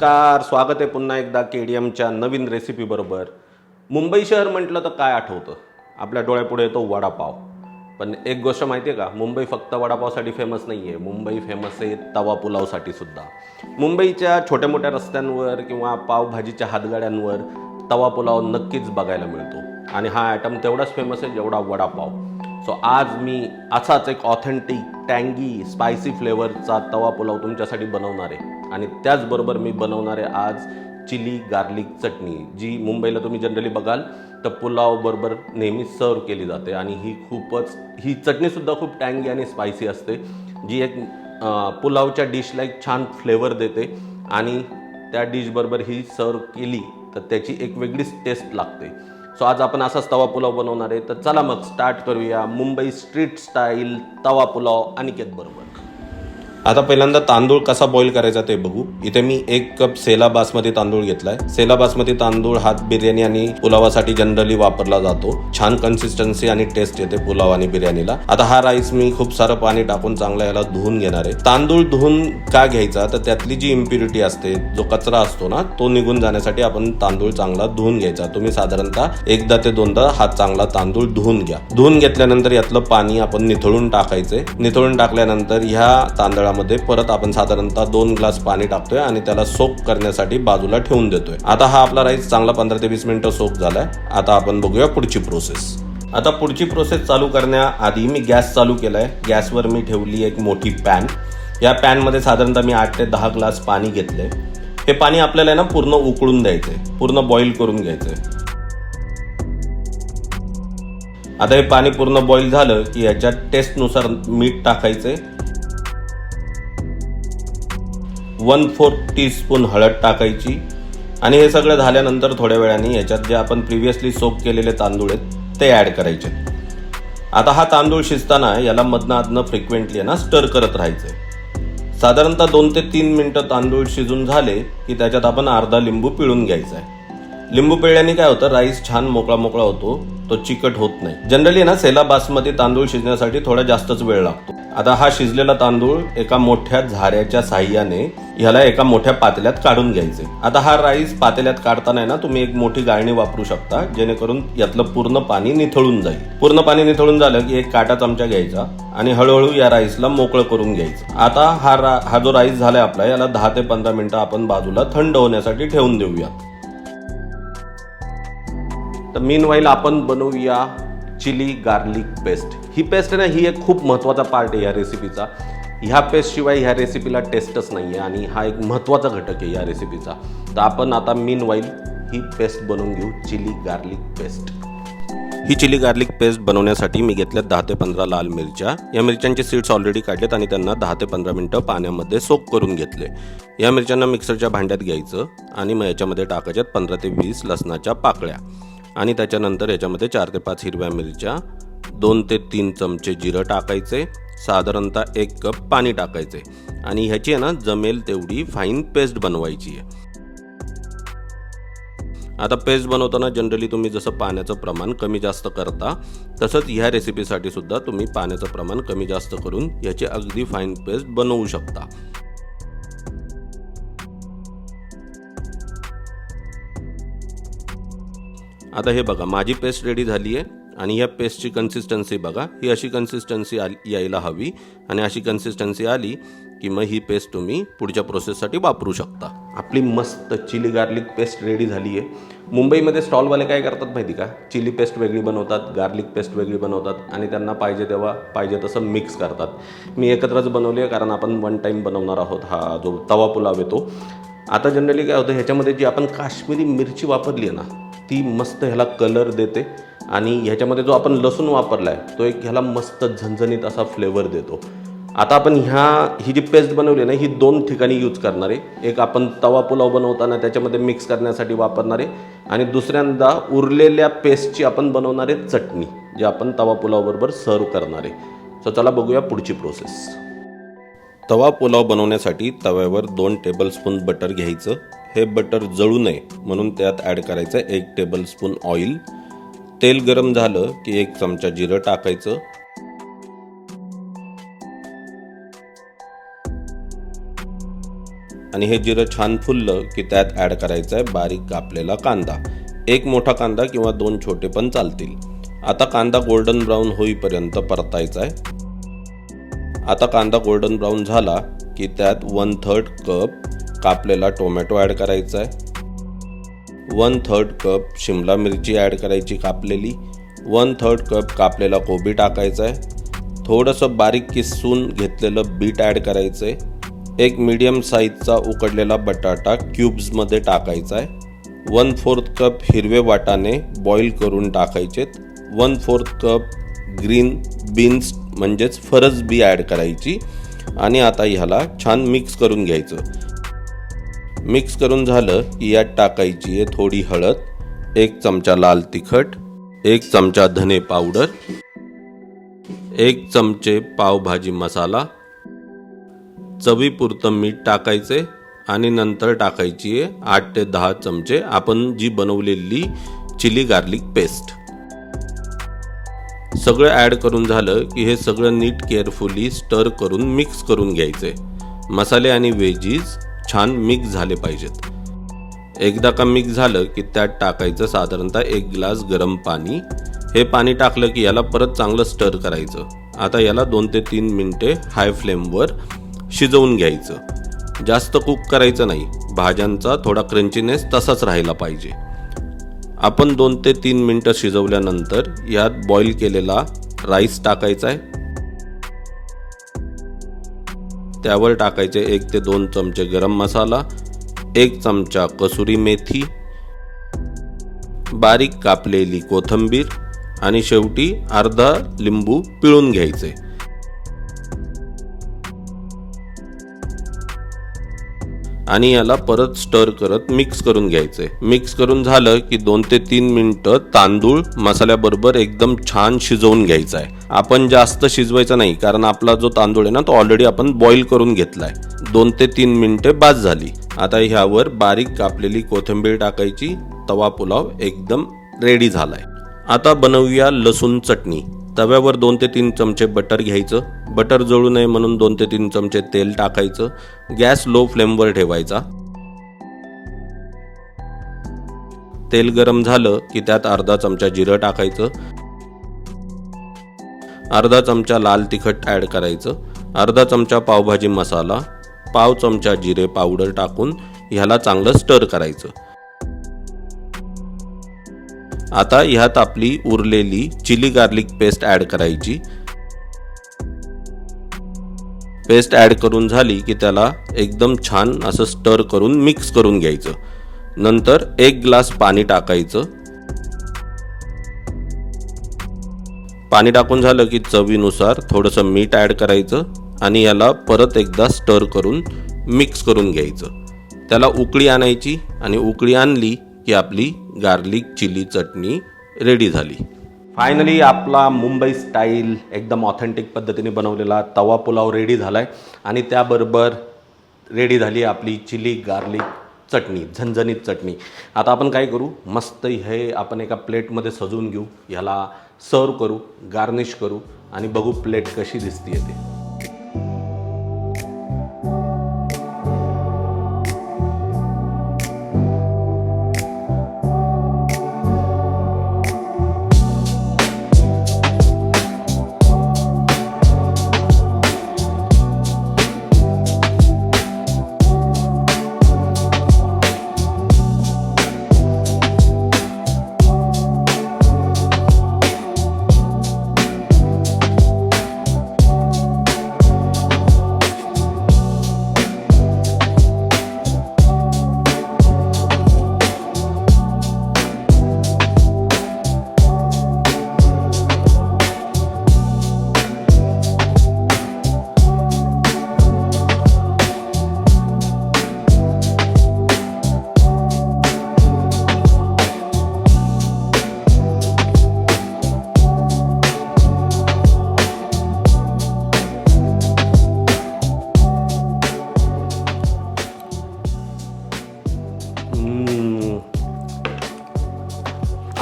नमस्कार स्वागत आहे पुन्हा एकदा के डी एमच्या नवीन रेसिपीबरोबर मुंबई शहर म्हटलं तर काय आठवतं? आपल्या डोळ्यापुढे येतो वडापाव. पण एक गोष्ट माहिती आहे का? मुंबई फक्त वडापावसाठी फेमस नाही आहे मुंबई फेमस आहे तवा पुलावसाठी सुद्धा. मुंबईच्या छोट्या मोठ्या रस्त्यांवर किंवा पावभाजीच्या हातगाड्यांवर तवा पुलाव नक्कीच बघायला मिळतो. आणि हा आयटम तेवढाच फेमस आहे जेवढा वडापाव. सो आज मी असाच एक ऑथेंटिक टँगी स्पायसी फ्लेवरचा तवा पुलाव तुमच्यासाठी बनवणार आहे. आणि त्याचबरोबर मी बनवणार आहे आज चिली गार्लिक चटणी जी मुंबईला तुम्ही जनरली बघाल तर पुलावबरोबर नेहमी सर्व केली जाते आणि ही खूपच ही चटणीसुद्धा खूप टँगी आणि स्पायसी असते जी एक पुलावच्या डिशला एक छान फ्लेवर देते आणि त्या डिशबरोबर ही सर्व केली तर त्याची एक वेगळीच टेस्ट लागते. सो आज आपण असाच तवा पुलाव बनवणार आहे तर चला मग स्टार्ट करूया मुंबई स्ट्रीट स्टाईल तवा पुलाव अनिकेत बरोबर. आता पहिल्यांदा तांदूळ कसा बॉईल करायचा ते बघू. इथे मी एक कप सेला बासमती तांदूळ घेतलाय. सेला बासमती तांदूळ हात बिर्याणी आणि पुलावासाठी जनरली वापरला जातो. छान कन्सिस्टन्सी आणि टेस्ट येते पुलाव आणि बिर्याणीला. आता हा राईस मी खूप सारं पाणी टाकून चांगला याला धुवून घेणार आहे. तांदूळ धुवून का घ्यायचा? तर त्यातली जी इम्प्युरिटी असते जो कचरा असतो ना तो निघून जाण्यासाठी आपण तांदूळ चांगला धुवून घ्यायचा. तुम्ही साधारणतः एकदा ते दोनदा हा चांगला तांदूळ धुवून घ्या. धुवून घेतल्यानंतर यातलं पाणी आपण निथळून टाकायचे. निथळून टाकल्यानंतर ह्या तांदळा तांदळामध्ये परत आपण साधारणतः दोन ग्लास पाणी टाकतोय आणि त्याला सोक करण्यासाठी बाजूला ठेवून देतोय. आता हा आपला राईस चांगला पंधरा ते वीस मिनिटं सोक झालाय. आता आपण बघूया पुढची प्रोसेस आता पुढची प्रोसेस चालू करण्याआधी मी गॅस चालू केलाय. गॅसवर मी ठेवली एक मोठी पॅन. या पॅनमध्ये साधारणतः मी आठ ते दहा ग्लास पाणी घेतलंय. हे पाणी आपल्याला आहे ना पूर्ण उकळून द्यायचंय. पूर्ण बॉईल करून घ्यायचंय. आता हे पाणी पूर्ण बॉईल झालं की याच्यात टेस्टनुसार मीठ टाकायचंय. वन फोर्थ टीस्पून हळद टाकायची. आणि हे सगळं झाल्यानंतर थोड्या वेळाने याच्यात जे आपण प्रिव्हियसली सोक केलेले तांदूळ आहेत ते ॲड करायचे. आता हा तांदूळ शिजताना याला मधनं आधनं फ्रिक्वेंटली आहे ना स्टर करत राहायचंय. साधारणतः दोन ते तीन मिनटं तांदूळ शिजून झाले की त्याच्यात आपण अर्धा लिंबू पिळून घ्यायचा आहे. लिंबू पिळल्याने काय होतं राईस छान मोकळा मोकळा होतो. तो चिकट होत नाही. जनरली ना सेला बासमती तांदूळ शिजण्यासाठी थोडा जास्तच वेळ लागतो. आता हा शिजलेला तांदूळ एका मोठ्या झाऱ्याच्या साह्याने ह्याला एका मोठ्या पातेल्यात काढून घ्यायचे. आता हा राईस पातेल्यात काढताना ना तुम्ही एक मोठी गाळणी वापरू शकता जेणेकरून यातलं पूर्ण पाणी निथळून जाईल. पूर्ण पाणी निथळून झालं की एक काटा चमचा घ्यायचा आणि हळूहळू या राईसला मोकळं करून घ्यायचं. आता हा रा हा जो राईस झालाय आपला याला दहा ते पंधरा मिनिटं आपण बाजूला थंड होण्यासाठी ठेवून देऊया तर मीन वाईल आपण बनवूया चिली गार्लिक पेस्ट ही पेस्ट आहे ना ही एक खूप महत्त्वाचा पार्ट आहे या रेसिपीचा ह्या पेस्टशिवाय ह्या रेसिपीला टेस्टच नाही आहे आणि हा एक महत्त्वाचा घटक आहे या रेसिपीचा तर आपण आता मीन वाईल ही पेस्ट बनवून घेऊ चिली गार्लिक पेस्ट ही चिली गार्लिक पेस्ट बनवण्यासाठी मी घेतल्यात दहा ते पंधरा लाल मिरच्या. या मिरच्यांचे सीड्स ऑलरेडी काढलेत आणि त्यांना दहा ते पंधरा मिनटं पाण्यामध्ये सोक करून घेतले. या मिरच्यांना मिक्सरच्या भांड्यात घ्यायचं आणि मग याच्यामध्ये टाकायच्यात पंधरा ते वीस लसणाच्या पाकळ्या. आणि त्याच्यानंतर याच्यामध्ये चार ते पाच हिरव्या मिरच्या दोन ते तीन चमचे जिरं टाकायचे साधारणतः एक कप पाणी टाकायचे. आणि ह्याची आहे ना जमेल तेवढी फाईन पेस्ट बनवायची आहे. आता पेस्ट बनवताना जनरली तुम्ही जसं पाण्याचं प्रमाण कमी जास्त करता तसंच ह्या रेसिपीसाठी सुद्धा तुम्ही पाण्याचं प्रमाण कमी जास्त करून ह्याची अगदी फाईन पेस्ट बनवू शकता. आता हे बघा माझी पेस्ट रेडी झाली आहे आणि या पेस्टची कन्सिस्टन्सी बघा. ही अशी कन्सिस्टन्सी आली यायला हवी आणि अशी कन्सिस्टन्सी आली की मग ही पेस्ट तुम्ही पुढच्या प्रोसेससाठी वापरू शकता. आपली मस्त चिली गार्लिक पेस्ट रेडी झाली आहे. मुंबईमध्ये स्टॉलवाले काय करतात माहिती का? चिली पेस्ट वेगळी बनवतात गार्लिक पेस्ट वेगळी बनवतात आणि त्यांना पाहिजे तेव्हा पाहिजे तसं मिक्स करतात. मी एकत्रच बनवली आहे कारण आपण वन टाईम बनवणार आहोत हा जो तवा पुलाव येतो आता जनरली काय होतं ह्याच्यामध्ये जी आपण काश्मीरी मिरची वापरली आहे ना ती मस्त ह्याला कलर देते. आणि ह्याच्यामध्ये जो आपण लसूण वापरला आहे तो एक ह्याला मस्त झणझणीत असा फ्लेवर देतो. आता आपण ह्या ही जी पेस्ट बनवली ना ही दोन ठिकाणी यूज करणार आहे. एक आपण तवा पुलाव बनवताना त्याच्यामध्ये मिक्स करण्यासाठी वापरणार आहे. आणि दुसऱ्यांदा उरलेल्या पेस्टची आपण बनवणार आहे चटणी जे आपण तवा पुलावबरोबर सर्व करणार आहे. सो चला बघूया पुढची प्रोसेस तवा पुलाव बनवण्यासाठी तव्यावर दोन टेबलस्पून बटर घ्यायचं. हे बटर जळू नये म्हणून त्यात ॲड करायचं एक टेबलस्पून ऑइल तेल गरम झालं की एक चमचा जिरं टाकायचं. आणि हे जिरं छान फुललं की त्यात ॲड करायचं आहे बारीक कापलेला कांदा. एक मोठा कांदा किंवा दोन छोटे पण चालतील. आता कांदा गोल्डन ब्राऊन होईपर्यंत परतायचा आहे आता कांदा गोल्डन ब्राऊन झाला की त्यात वन थर्ड कप कापलेला टोमॅटो ॲड करायचा आहे. वन थर्ड कप शिमला मिरची ॲड करायची कापलेली. वन थर्ड कप कापलेला कोबी टाकायचा आहे. थोडंसं बारीक किसून घेतलेलं बीट ॲड करायचं आहे. एक मीडियम साईजचा उकडलेला बटाटा क्यूब्समध्ये टाकायचा आहे. वन फोर्थ कप हिरवे वाटाणे बॉईल करून टाकायचेत. One fourth cup green beans म्हणजेच फरस बी ॲड करायची आणि आता ह्याला छान मिक्स करून घ्यायचं. मिक्स करून झालं की यात टाकायची आहे थोडी हळद एक चमचा लाल तिखट एक चमचा धने पावडर एक चमचे पावभाजी मसाला चवीपुरतं मीठ टाकायचे आणि नंतर टाकायची आहे आठ ते दहा चमचे आपण जी बनवलेली चिली गार्लिक पेस्ट. सगळं ॲड करून झालं की हे सगळं नीट केअरफुली स्टर करून मिक्स करून घ्यायचे मसाले आणि वेजीज छान मिक्स झाले पाहिजेत. एकदा का मिक्स झालं की त्यात टाकायचं साधारणतः एक ग्लास गरम पाणी. हे पाणी टाकलं की याला परत चांगलं स्टर करायचं. आता याला दोन ते तीन मिनटे हाय फ्लेमवर शिजवून घ्यायचं. जास्त कुक करायचं नाही. भाज्यांचा थोडा क्रंचीनेस तसाच राहायला पाहिजे. आपण दोन ते तीन मिनटं शिजवल्यानंतर यात बॉईल केलेला राईस टाकायचा आहे. त्यावर टाकायचे एक ते दोन चमचे गरम मसाला एक चमचा कसुरी मेथी बारीक कापलेली कोथंबीर आणि शेवटी अर्धा लिंबू पिळून घ्यायचे. आणि याला परत स्टर करत मिक्स करून घ्यायचे. मिक्स करून झालं की दोन ते तीन मिनिटं तांदूळ मसाल्याबरोबर एकदम छान शिजवून घ्यायचा आहे आपण जास्त शिजवायचा नाही कारण आपला जो तांदूळ आहे ना तो ऑलरेडी आपण बॉईल करून घेतलाय. दोन ते तीन मिनिटे बाद झाली. आता ह्यावर बारीक कापलेली कोथिंबीर टाकायची तवा पुलाव एकदम रेडी झालाय. आता बनवूया लसूण चटणी. तव्यावर दोन ते तीन चमचे बटर घ्यायचं. बटर जळू नये म्हणून दोन ते तीन चमचे तेल टाकायचं. गॅस लो फ्लेमवर ठेवायचा. तेल गरम झालं की त्यात अर्धा चमचा जिरं टाकायचं. अर्धा चमचा लाल तिखट ॲड करायचं. अर्धा चमचा पावभाजी मसाला पाव चमचा जिरे पावडर टाकून ह्याला चांगलं स्टर करायचं. आता ह्यात आपली उरलेली चिली गार्लिक पेस्ट ॲड करायची. पेस्ट ॲड करून झाली की त्याला एकदम छान असं स्टर करून मिक्स करून घ्यायचं. नंतर एक ग्लास पाणी टाकायचं. पाणी टाकून झालं की चवीनुसार थोडंसं मीठ ॲड करायचं आणि याला परत एकदा स्टर करून मिक्स करून घ्यायचं. त्याला उकळी आणायची आणि उकळी आणली की आपली गार्लिक चिली चटणी रेडी झाली. फायनली आपला मुंबई स्टाईल एकदम ऑथेंटिक पद्धतीने बनवलेला तवा पुलाव रेडी झाला आहे आणि त्याबरोबर रेडी झाली आपली चिली गार्लिक चटणी झणझणीत चटणी. आता आपण काय करू? मस्त हे आपण एका प्लेटमध्ये सजवून घेऊ. ह्याला सर्व करू गार्निश करू आणि बघू प्लेट कशी दिसते ते.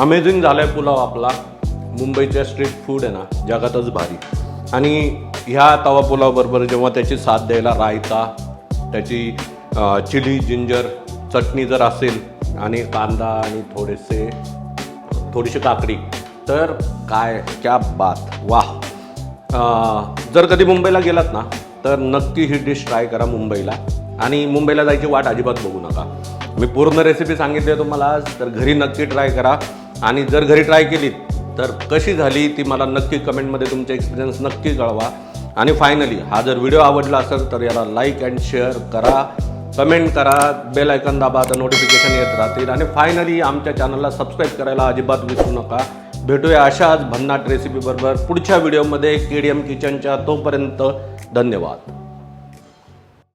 अमेझिंग आहे पुलाव आपला. मुंबईच्या स्ट्रीट फूड आहे ना जगातच भारी. आणि ह्या तवा पुलावबरोबर जेव्हा त्याची साथ द्यायला रायता त्याची चिली जिंजर चटणी जर असेल आणि कांदा आणि थोडेसे थोडीशी काकडी तर काय क्या बात वाह. जर कधी मुंबईला गेलात ना तर नक्की ही डिश ट्राय करा मुंबईला. आणि मुंबईला जायची वाट अजिबात बघू नका. मी पूर्ण रेसिपी सांगितली आहे तुम्हाला आज तर घरी नक्की ट्राय करा. आणि जर घरी ट्राय केलीत तर कशी झाली ती मला नक्की कमेंटमध्ये तुमचे एक्सपिरियन्स नक्की कळवा. आणि फायनली हा जर व्हिडिओ आवडला असेल तर याला लाईक अँड शेअर करा. कमेंट करा बेल आयकन दाबा तर नोटिफिकेशन येत राहतील. आणि फायनली आमच्या चॅनलला सबस्क्राईब करायला अजिबात विसरू नका. भेटूया अशाच भन्नाट रेसिपीबरोबर पुढच्या व्हिडिओमध्ये के डी एम किचनच्या तोपर्यंत धन्यवाद.